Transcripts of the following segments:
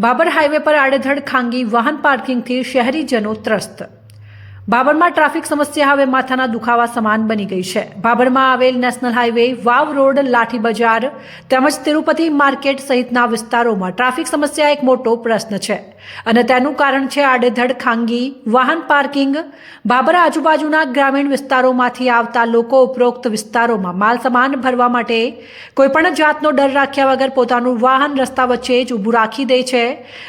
Babur highway પર આડેધડ ખાંગી વાહન પાર્કિંગથી શહેરીજનો ત્રસ્ત બાબરમાં ટ્રાફિક સમસ્યા હવે માથાના દુખાવા સમાન બની ગઈ છે. બાબરમાં આવેલ national highway Vav road, Lathi બજાર તેમજ તિરુપતિ માર્કેટ સહિતના વિસ્તારોમાં ટ્રાફિક સમસ્યા એક મોટો પ્રશ્ન છે. અને તેનું કારણ છે આડેધડ ખાનગી વાહન પાર્કિંગ. બાબર આજુબાજુના ગ્રામીણ વિસ્તારોમાંથી આવતા લોકો ઉપરોક્ત વિસ્તારોમાં માલ સામાન ભરવા માટે કોઈપણ જાતનો ડર રાખ્યા વગર પોતાનું વાહન રસ્તા વચ્ચે જ ઊભું રાખી દે છે,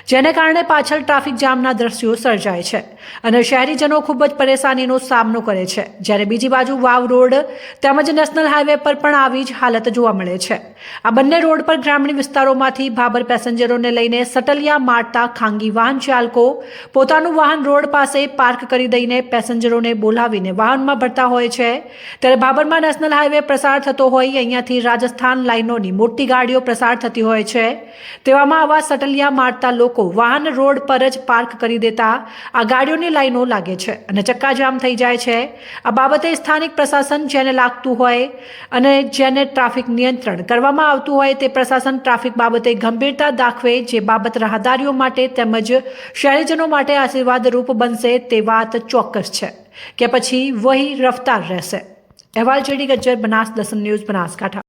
જેને કારણે પાછળ ટ્રાફિક જામના દ્રશ્યો સર્જાય છે. અને શહેરીજનો ખૂબ જ પરેશાનીનો સામનો કરે છે. જ્યારે બીજી બાજુ વાવ રોડ તેમજ નેશનલ હાઈવે પર પણ આવી જ હાલત જોવા મળે છે. આ બંને રોડ પર ગ્રામીણ વિસ્તારોમાંથી ભાબર પેસેન્જરોને લઈને સટલિયા, મારતા, ખાંગી વાહન ચાલકો પોતાનું વાહન રોડ પાસે પાર્ક કરી દઈને પેસેન્જરોને બોલાવીને વાહનમાં ભરતા હોય છે. ત્યારે ભાબરમાં નેશનલ હાઈવે પ્રસાર થતો હોય, અહીંયાથી રાજસ્થાન લાઇનોની મોટી ગાડીઓ પ્રસાર થતી હોય છે. તેવામાં આવા સટલિયા, મારતા લોકો વાહન રોડ પર જ પાર્ક કરી દેતા આ ગાડીઓની લાઇનો લાગે છે અને ચક્કાજામ થઈ જાય છે. આ બાબતે સ્થાનિક પ્રશાસન જેને લાગતું હોય અને જેને ટ્રાફિક નિયંત્રણ કરવામાં આવતું હોય તે પ્રશાસન ટ્રાફિક બાબતે ગંભીરતા દાખવે જે બાબત રાહદારીઓ માટે તેમજ શહેરીજનો માટે આશીર્વાદરૂપ બનશે તે વાત ચોક્કસ છે કે પછી વહી રફતાર રહેશે. અહેવાલ જેડી ગજ્જર બનાસ દસન ન્યૂઝ બનાસકાંઠા.